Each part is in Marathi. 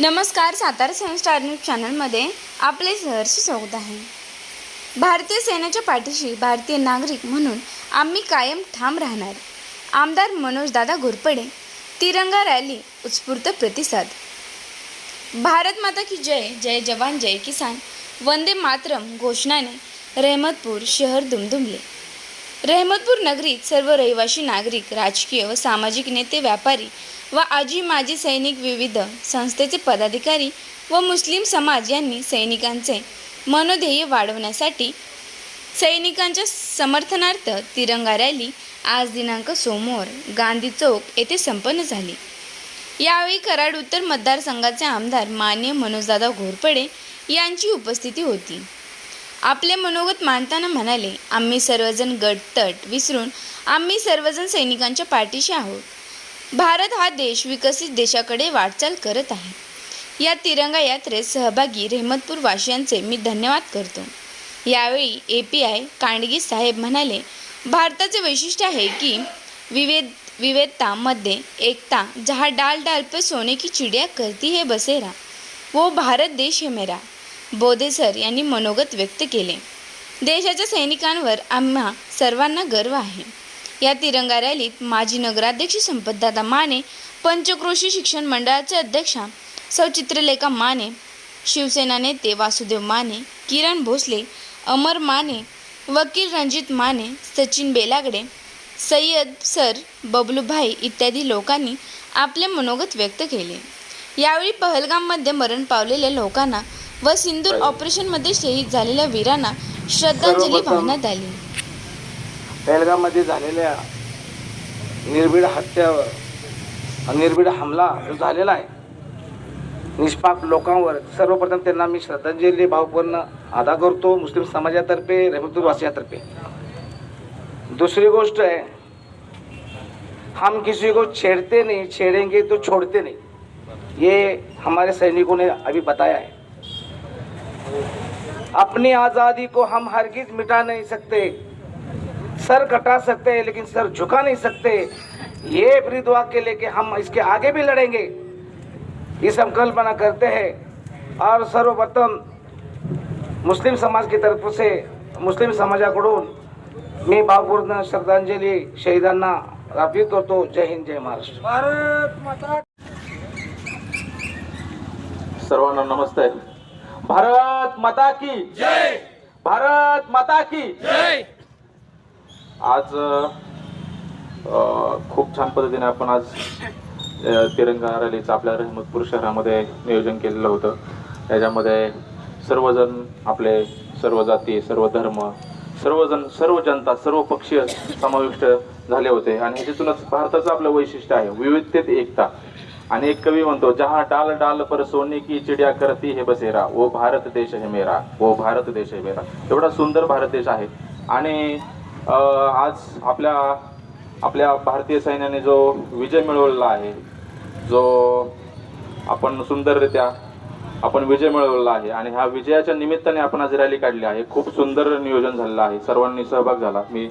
नमस्कार सातारा सेवन स्टार न्यूज चॅनलमध्ये आपले सहर्ष स्वागत आहे. भारतीय सेनेच्या पाठीशी भारतीय नागरिक म्हणून आम्ही कायम ठाम राहणार. आमदार मनोजदादा घोरपडे तिरंगा रॅली उत्स्फूर्त प्रतिसाद. भारत माता की जय जय जवान जय किसान. वंदे मातरम घोषणाने रहमतपूर शहर दुमदुमले. रहमतपूर नगरीत सर्व रहिवासी नागरिक राजकीय व सामाजिक नेते व्यापारी व आजी माजी सैनिक विविध संस्थेचे पदाधिकारी व मुस्लिम समाज यांनी सैनिकांचे मनोध्येय वाढवण्यासाठी सैनिकांच्या समर्थनार्थ तिरंगा रॅली आज दिनांक सोमवार गांधी चौक येथे संपन्न झाली. यावेळी कराड उत्तर मतदारसंघाचे आमदार मान्य मनोजदादा घोरपडे यांची उपस्थिती होती. आपले मनोगत मानताना म्हणाले आम्ही सर्वजण गटतट विसरून आम्ही सर्वजण सैनिकांच्या पाठीशी आहोत. भारत हा देश विकसित देशाकडे वाटचाल करत आहे. या तिरंगा यात्रेत सहभागी रेहमतपूर वासियांचे मी धन्यवाद करतो. यावेळी ए पी आय कांडगी साहेब म्हणाले भारताचे वैशिष्ट्य आहे की विविध विविधतामध्ये एकता जहा डाल डाल पे सोने की चिड़िया करती है बसेरा वो भारत देश है मेरा बोधे सर यांनी मनोगत व्यक्त केले. देशाच्या सैनिकांवर आम्हा सर्वांना गर्व आहे. या तिरंगा रॅलीत माजी नगराध्यक्ष संपतदादा माने पंचक्रोशी शिक्षण मंडळाचे अध्यक्षा सौ चित्रलेखा माने शिवसेना नेते वासुदेव माने किरण भोसले अमर माने वकील रणजित माने सचिन बेलागडे सय्यद सर बबलूभाई इत्यादी लोकांनी आपले मनोगत व्यक्त केले. यावेळी पहलगाममध्ये मरण पावलेल्या लोकांना व सिंदूर ऑपरेशनमध्ये शहीद झालेल्या वीरांना श्रद्धांजली वाहण्यात आली. बेळगावमध्ये झालेल्या निर्भीड हत्यावर निर्भीड हमला जो झालेला आहे निष्पाप लोकांवर सर्वप्रथम त्यांना मी श्रद्धांजली भावपूर्ण अदा करतो. मुस्लिम समाजातर्फे रहमतूर वासियातर्फे. दूसरी गोष्ट है हम किसी को छेड़ते नहीं छेड़ेंगे तो छोड़ते नहीं. ये हमारे सैनिकों ने अभी बताया है. अपनी आज़ादी को हम हरगिज मिटा नहीं सकते. सर कटा सकते हैं लेकिन सर झुका नहीं सकते। ये ब्रीद वाक्य लेके हम इसके आगे भी लड़ेंगे। ये संकल्पना करते हैं। और सर्वप्रथम मुस्लिम समाज की तरफ से मुस्लिम समाजाकडून मी भावपूर्ण श्रद्धांजली शहीदांना अर्पित करतो. जय हिंद जय महाराष्ट्र. भारत माता सर्वांना नमस्ते. भारत माता की जय! भारत माता की जय! आज खूप छान पद्धतीने आपण आज तिरंगा रॅलीचं आपल्या रहमतपूर शहरामध्ये नियोजन केलेलं होतं. त्याच्यामध्ये सर्वजण आपले सर्व जाती सर्व धर्म सर्वजण सर्व जनता सर्व पक्षीय समाविष्ट झाले होते. आणि ह्याच्यातूनच भारताचं आपलं वैशिष्ट्य आहे विविधतेत एकता. आणि एक कवी म्हणतो जहा डाल डाल पर सोने की चिडिया करती हे बसेरा वो भारत देश हे मेरा वो भारत देश है मेरा. एवढा सुंदर भारत देश आहे. आणि आज आपल्या आपल्या भारतीय सैन्याने जो विजय मिळवलेला आहे जो आपण सुंदररित्या आपण विजय मिळवलेला आहे आणि ह्या विजयाच्या निमित्ताने आपण आज रॅली काढली आहे. खूप सुंदर नियोजन झालेलं आहे. सर्वांनी सहभाग झाला. मी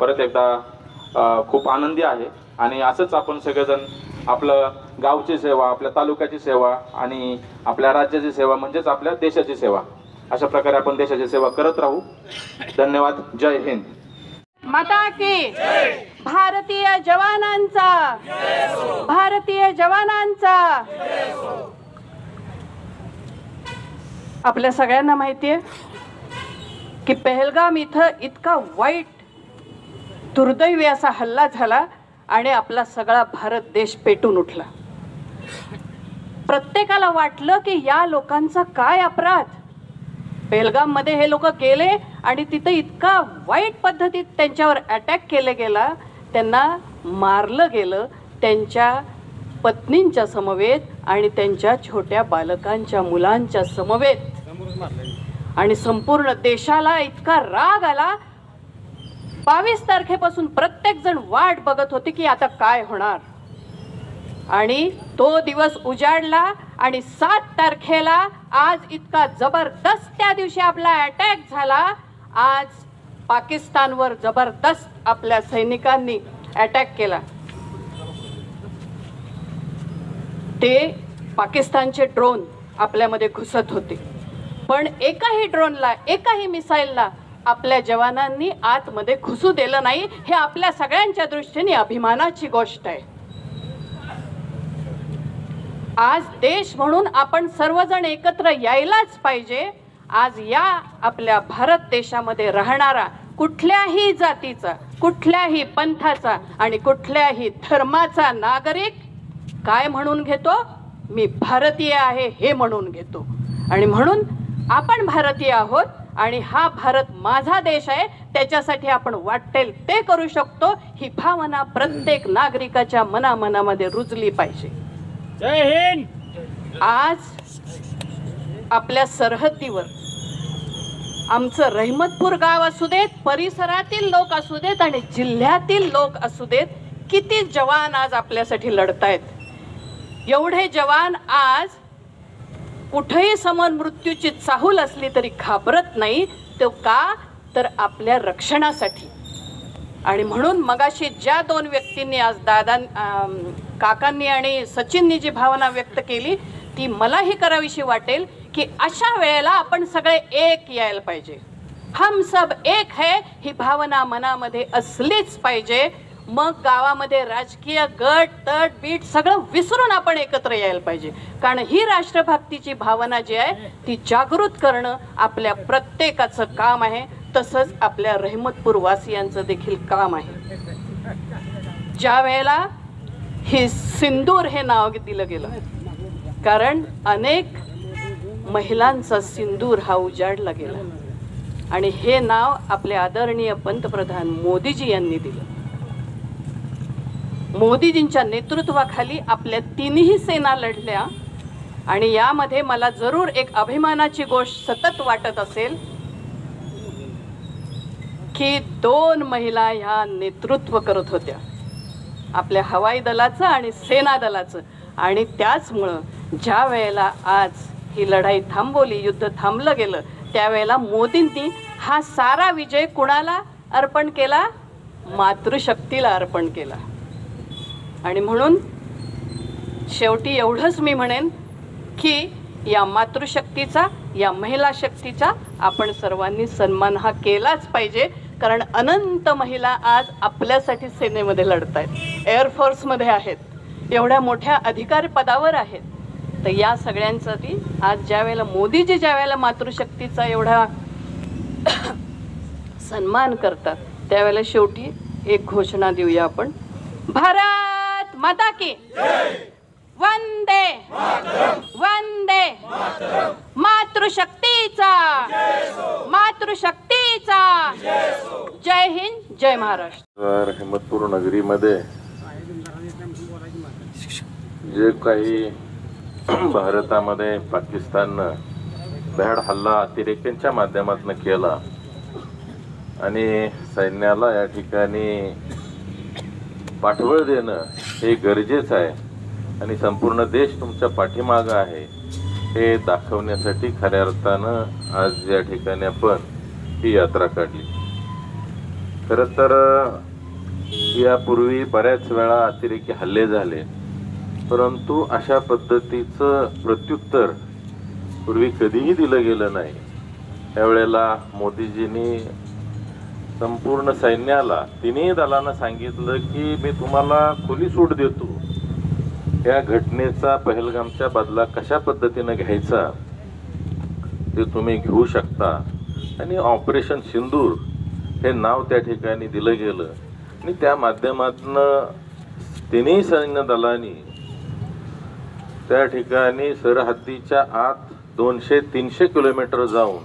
परत एकदा खूप आनंदी आहे आणि असंच आपण सगळेजण आपलं गावची सेवा आपल्या तालुक्याची सेवा आणि आपल्या राज्याची सेवा म्हणजेच आपल्या देशाची सेवा अशा प्रकारे आपण देशाची सेवा करत राहू. धन्यवाद. जय हिंद. माता की. भारतीय जवानांचा. भारतीय जवानांचा. आपल्या सगळ्यांना माहिती आहे की पहलगाम इथं इतका वाईट दुर्दैवी असा हल्ला झाला आणि आपला सगळा भारत देश पेटून उठला. प्रत्येकाला वाटलं की या लोकांचा काय अपराध? बेलगाममध्ये हे लोक गेले आणि तिथं इतका वाईट पद्धतीत त्यांच्यावर अटॅक केले गेला त्यांना मारलं गेलं त्यांच्या पत्नींच्या समवेत आणि त्यांच्या छोट्या बालकांच्या मुलांच्या समवेत. आणि संपूर्ण देशाला इतका राग आला. बावीस तारखेपासून प्रत्येक जण वाट बघत होते की आता काय होणार. आणि तो दिवस उजाडला आणि सात तारखेला आज इतका जबरदस्त त्या दिवशी आपला अटॅक झाला. आज पाकिस्तानवर जबरदस्त आपल्या सैनिकांनी अटॅक केला. ते पाकिस्तानचे ड्रोन आपल्यामध्ये घुसत होते. पण एकाही ड्रोनला एकाही मिसाईलला आपल्या जवानांनी आतमध्ये घुसू दिलं नाही. हे आपल्या सगळ्यांच्या दृष्टीने अभिमानाची गोष्ट आहे. आज देश म्हणून आपण सर्वजण एकत्र यायलाच पाहिजे. आज या आपल्या भारत देशामध्ये राहणारा कुठल्याही जातीचा कुठल्याही पंथाचा आणि कुठल्याही धर्माचा नागरिक काय म्हणून घेतो? मी भारतीय आहे हे म्हणून घेतो. आणि म्हणून आपण भारतीय आहोत आणि हा भारत माझा देश आहे त्याच्यासाठी आपण वाटेल ते करू शकतो ही भावना प्रत्येक नागरिकाच्या मनामनामध्ये रुजली पाहिजे. आज आपल्या सरहद्दीवर आमचं रहिमतपूर गाव असू देत परिसरातील लोक असू देत आणि जिल्ह्यातील लोक असू देत किती जवान आज आपल्यासाठी लढतायत. एवढे जवान आज कुठेही समोर मृत्यूची चाहूल असली तरी घाबरत नाही तो का? तर आपल्या रक्षणासाठी. आणि म्हणून मगाशी ज्या दोन व्यक्तींनी आज दादा काकांनी आणि सचिननी जी भावना व्यक्त केली ती मलाही करावीशी वाटेल की अशा वेळेला आपण सगळे एक यायला पाहिजे. हम सब एक है ही भावना मनामध्ये असलीच पाहिजे. मग गावामध्ये राजकीय गट तट बीट सगळं विसरून आपण एकत्र यायला पाहिजे. कारण ही राष्ट्रभक्तीची भावना जी आहे ती जागृत करणं आपल्या प्रत्येकाचं काम आहे. तसंच आपल्या रहमतपूर वासियांचं देखील काम आहे. ज्या वेळेला हे सिंदूर हे नाव दिलं गेलं. कारण अनेक महिलांचा सिंदूर हा उजाडला गेला. आणि हे नाव आपले आदरणीय पंतप्रधान मोदीजी यांनी दिलं. मोदीजींच्या नेतृत्वाखाली आपल्या तिन्ही सेना लढल्या. आणि यामध्ये मला जरूर एक अभिमानाची गोष्ट सतत वाटत असेल की दोन महिला ह्या नेतृत्व करत होत्या. आपल्या हवाई दलाचं आणि सेना दलाचं. आणि त्याचमुळं ज्या वेळेला आज ही लढाई थांबवली युद्ध थांबलं गेलं त्यावेळेला मोदींनी हा सारा विजय कुणाला अर्पण केला? मातृशक्तीला अर्पण केला. आणि म्हणून शेवटी एवढंच मी म्हणेन की या मातृशक्तीचा या महिला शक्तीचा आपण सर्वांनी सन्मान हा केलाच पाहिजे. कारण अनंत महिला आज आपल्यासाठी सेनेमध्ये लढत आहेत एअरफोर्समध्ये आहेत. एवढ्या मोठ्या अधिकार पदावर आहेत. तर या सगळ्यांसाठी आज ज्या वेळेला मोदीजी ज्या वेळेला मातृशक्तीचा एवढा सन्मान करतात त्यावेळेला शेवटी एक घोषणा देऊया आपण. भारत माता की वंदे वंदे मातृशक्तीचा मातृशक्तीचा जय हिंद जय महाराष्ट्र. रहमतपूर नगरीमध्ये जे काही भारतामध्ये पाकिस्ताननं भ्याड हल्ला अतिरेक्यांच्या माध्यमातून केला आणि सैन्याला या ठिकाणी पाठबळ देणं हे गरजेचं आहे आणि संपूर्ण देश तुमच्या पाठीमागं आहे हे दाखवण्यासाठी खऱ्या अर्थानं आज या ठिकाणी आपण ही यात्रा काढली. खरं तर यापूर्वी बऱ्याच वेळा अतिरेकी हल्ले झाले. परंतु अशा पद्धतीचं प्रत्युत्तर पूर्वी कधीही दिलं गेलं नाही. त्यावेळेला मोदीजींनी संपूर्ण सैन्याला तिन्ही दलांना सांगितलं की मी तुम्हाला खुली सूट देतो. या घटनेचा पहलगामच्या बदला कशा पद्धतीनं घ्यायचा ते तुम्ही घेऊ शकता. आणि ऑपरेशन सिंदूर हे नाव त्या ठिकाणी दिलं गेलं. आणि त्या माध्यमातनं तिन्ही सैन्य दलांनी त्या ठिकाणी सरहद्दीच्या आत दोनशे तीनशे किलोमीटर जाऊन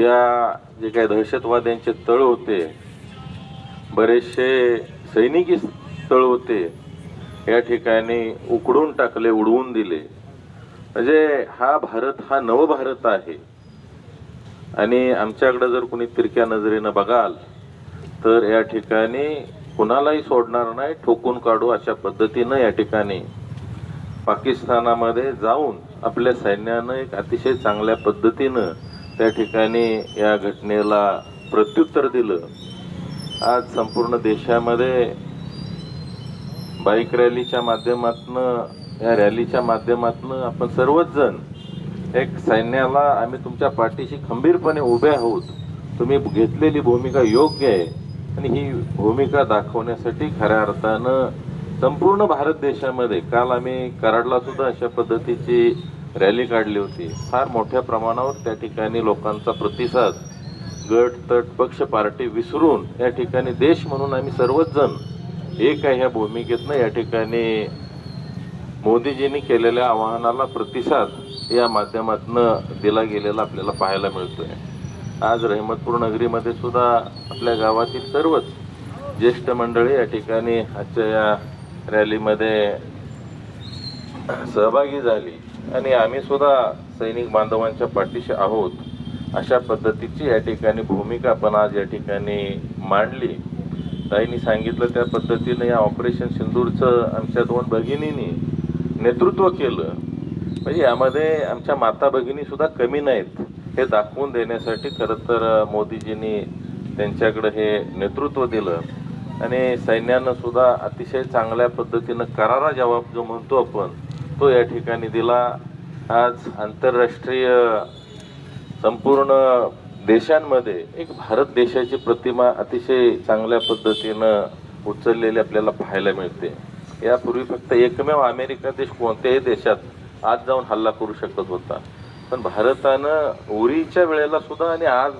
या जे काही दहशतवाद्यांचे तळ होते बरेचसे सैनिकी तळ होते या ठिकाणी उकडून टाकले उडवून दिले. म्हणजे हा भारत हा नवभारत आहे. आणि आमच्याकडे जर कोणी तिरक्या नजरेनं बघाल तर या ठिकाणी कुणालाही सोडणार नाही ठोकून काढू अशा पद्धतीनं या ठिकाणी पाकिस्तानामध्ये जाऊन आपल्या सैन्यानं एक अतिशय चांगल्या पद्धतीनं त्या ठिकाणी या घटनेला प्रत्युत्तर दिलं. आज संपूर्ण देशामध्ये बाईक रॅलीच्या माध्यमातून या रॅलीच्या माध्यमातून आपण सर्वच जण एक सैन्याला आम्ही तुमच्या पाठीशी खंबीरपणे उभे आहोत. तुम्ही घेतलेली भूमिका योग्य आहे आणि ही भूमिका दाखवण्यासाठी खऱ्या अर्थानं संपूर्ण भारत देशामध्ये काल आम्ही कराडला सुद्धा अशा पद्धतीची रॅली काढली होती. फार मोठ्या प्रमाणावर त्या ठिकाणी लोकांचा प्रतिसाद गट तट पक्ष पार्टी विसरून या ठिकाणी देश म्हणून आम्ही सर्वच जण एक आहे ह्या भूमिकेतनं या ठिकाणी मोदीजींनी केलेल्या आवाहनाला प्रतिसाद या माध्यमातून दिला गेलेला आपल्याला पाहायला मिळतोय. आज रहमतपूर नगरीमध्ये सुद्धा आपल्या गावातील सर्वच ज्येष्ठ मंडळी या ठिकाणी आजच्या या रॅलीमध्ये सहभागी झाली. आणि आम्ही सुद्धा सैनिक बांधवांच्या पाठीशी आहोत. अशा पद्धतीची या ठिकाणी भूमिका आपण आज या ठिकाणी मांडली. ताईंनी सांगितलं त्या पद्धतीनं या ऑपरेशन सिंदूरचं आमच्या दोन भगिनींनी नेतृत्व केलं. म्हणजे यामध्ये आमच्या माता भगिनी सुद्धा कमी नाहीत. हे दाखवून देण्यासाठी खरं तर मोदीजींनी त्यांच्याकडे हे नेतृत्व दिलं. आणि सैन्यानं सुद्धा अतिशय चांगल्या पद्धतीनं करारा जबाब जो म्हणतो आपण तो या ठिकाणी दिला. आज आंतरराष्ट्रीय संपूर्ण देशांमध्ये एक भारत देशाची प्रतिमा अतिशय चांगल्या पद्धतीनं उचललेली आपल्याला पाहायला मिळते. यापूर्वी फक्त एकमेव अमेरिका देश कोणत्याही देशात आज जाऊन हल्ला करू शकत होता. पण भारतानं उरीच्या वेळेला सुद्धा आणि आज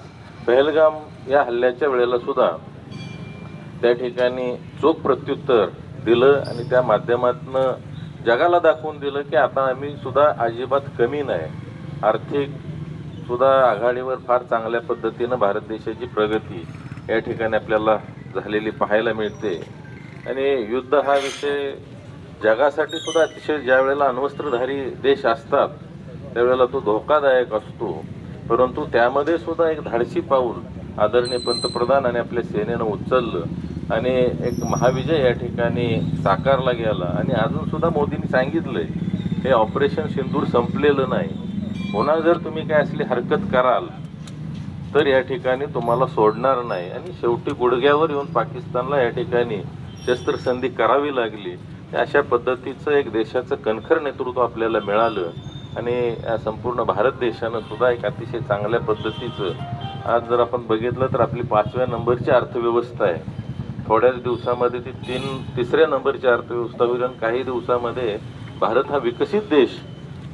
पहलगाम या हल्ल्याच्या वेळेला सुद्धा त्या ठिकाणी चोख प्रत्युत्तर दिलं आणि त्या माध्यमातनं जगाला दाखवून दिलं की आता आम्ही सुद्धा अजिबात कमी नाही. आर्थिक सुद्धा आघाडीवर फार चांगल्या पद्धतीनं भारत देशाची प्रगती या ठिकाणी आपल्याला झालेली पाहायला मिळते. आणि युद्ध हा विषय जगासाठी सुद्धा अतिशय ज्या वेळेला अण्वस्त्रधारी देश असतात त्यावेळेला तो धोकादायक असतो. परंतु त्यामध्ये सुद्धा एक धाडसी पाऊल आदरणीय पंतप्रधान आणि आपल्या सेनेनं उचललं आणि एक महाविजय या ठिकाणी साकारला गेला. आणि अजूनसुद्धा मोदींनी सांगितलंय हे ऑपरेशन सिंदूर संपलेलं नाही. पुन्हा जर तुम्ही काय असली हरकत कराल तर या ठिकाणी तुम्हाला सोडणार नाही. आणि शेवटी गुडघ्यावर येऊन पाकिस्तानला या ठिकाणी शस्त्रसंधी करावी लागली. अशा पद्धतीचं एक देशाचं कणखर नेतृत्व आपल्याला मिळालं आणि या संपूर्ण भारत देशानं सुद्धा एक अतिशय चांगल्या पद्धतीचं आज जर आपण बघितलं तर आपली पाचव्या नंबरची अर्थव्यवस्था आहे. थोड्याच दिवसामध्ये ती तीन तिसऱ्या नंबरची अर्थव्यवस्था होईल आणि काही दिवसामध्ये भारत हा विकसित देश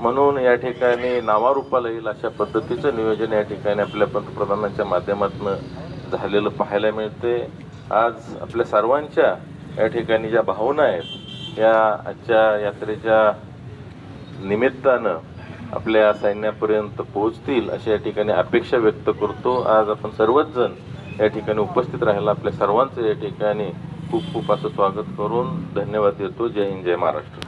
म्हणून या ठिकाणी नावारूपाला येईल अशा पद्धतीचं नियोजन या ठिकाणी आपल्या पंतप्रधानांच्या माध्यमातून झालेलं पाहायला मिळते आज आपल्या सर्वांच्या या ठिकाणी ज्या भावना आहेत या आजच्या यात्रेच्या निमित्तानं आपल्या सैन्यापर्यंत पोहोचतील अशी या ठिकाणी अपेक्षा व्यक्त करतो. आज आपण सर्वच जण या ठिकाणी उपस्थित राहायला आपल्या सर्वांचं या ठिकाणी खूप खूप असं स्वागत करून धन्यवाद देतो. जय हिंद जय महाराष्ट्र.